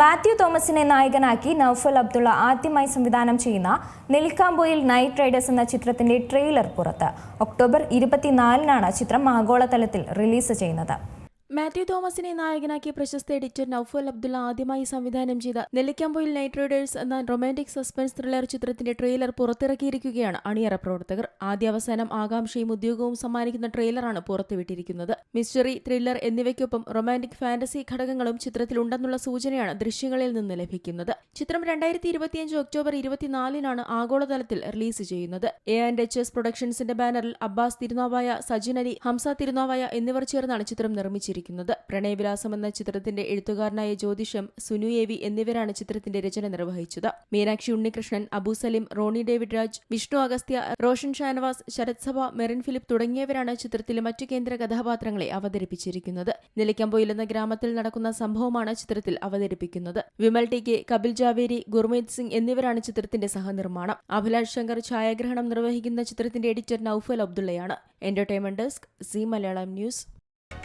മാത്യു തോമസിനെ നായകനാക്കി നൌഫൽ അബ്ദുള്ള ആദ്യമായി സംവിധാനം ചെയ്യുന്ന നെൽക്കാമ്പോയിൽ നൈറ്റ് റൈഡേഴ്സ് എന്ന ചിത്രത്തിന്റെ ട്രെയിലർ പുറത്ത്. ഒക്ടോബർ ഇരുപത്തിനാലിനാണ് ചിത്രം ആഗോളതലത്തിൽ റിലീസ് ചെയ്യുന്നത്. മാത്യു തോമസിനെ നായകനാക്കിയ പ്രശസ്ത എഡിറ്റർ നൌഫൽ അബ്ദുള്ള ആദ്യമായി സംവിധാനം ചെയ്ത നെല്ലിക്കമ്പോയിൽ നൈറ്റ് റൈഡേഴ്സ് എന്ന റൊമാന്റിക് സസ്പെൻസ് ത്രില്ലർ ചിത്രത്തിന്റെ ട്രെയിലർ പുറത്തിറക്കിയിരിക്കുകയാണ് അണിയറ പ്രവർത്തകർ. ആദ്യ അവസാനം ആകാംക്ഷയും ഉദ്യോഗവും സമ്മാനിക്കുന്ന ട്രെയിലറാണ് പുറത്തുവിട്ടിരിക്കുന്നത്. മിസ്റ്ററി ത്രില്ലർ എന്നിവയ്ക്കൊപ്പം റൊമാന്റിക് ഫാന്റസി ഘടകങ്ങളും ചിത്രത്തിലുണ്ടെന്നുള്ള സൂചനയാണ് ദൃശ്യങ്ങളിൽ നിന്ന് ലഭിക്കുന്നത്. ചിത്രം രണ്ടായിരത്തി ഇരുപത്തിയഞ്ച് ഒക്ടോബർ ഇരുപത്തിനാലിനാണ് ആഗോളതലത്തിൽ റിലീസ് ചെയ്യുന്നത്. എ ആൻഡ് എച്ച് എസ് പ്രൊഡക്ഷൻസിന്റെ ബാനറിൽ അബ്ബാസ് തിരുനാവായ സജിൻ അലി ഹംസ തിരുനാവായ എന്നിവർ ചേർന്നാണ് ചിത്രം നിർമ്മിച്ചിരിക്കുന്നത് പ്രണയവിലാസം എന്ന ചിത്രത്തിന്റെ എഴുത്തുകാരനായ ജ്യോതിഷം സുനു എവി എന്നിവരാണ് ചിത്രത്തിന്റെ രചന നിർവഹിച്ചത്. മീനാക്ഷി ഉണ്ണികൃഷ്ണൻ അബു സലിം റോണി ഡേവിഡ് രാജ് വിഷ്ണു അഗസ്ത്യ റോഷൻ ഷാനവാസ് ശരത് സഭ മെറിൻ ഫിലിപ്പ് തുടങ്ങിയവരാണ് ചിത്രത്തിലെ മറ്റു കേന്ദ്ര കഥാപാത്രങ്ങളെ അവതരിപ്പിച്ചിരിക്കുന്നത്. നിലയ്ക്കമ്പോയിൽ എന്ന ഗ്രാമത്തിൽ നടക്കുന്ന സംഭവമാണ് ചിത്രത്തിൽ അവതരിപ്പിക്കുന്നത്. വിമൽ ടി കെ കപിൽ ജാവേരി ഗുർമീത് സിംഗ് എന്നിവരാണ് ചിത്രത്തിന്റെ സഹനിർമ്മാണം. അഭിലാഷ് ശങ്കർ ഛായാഗ്രഹണം നിർവഹിക്കുന്ന ചിത്രത്തിന്റെ editor Noufal അബ്ദുള്ളയാണ്. Entertainment desk Zee Malayalam news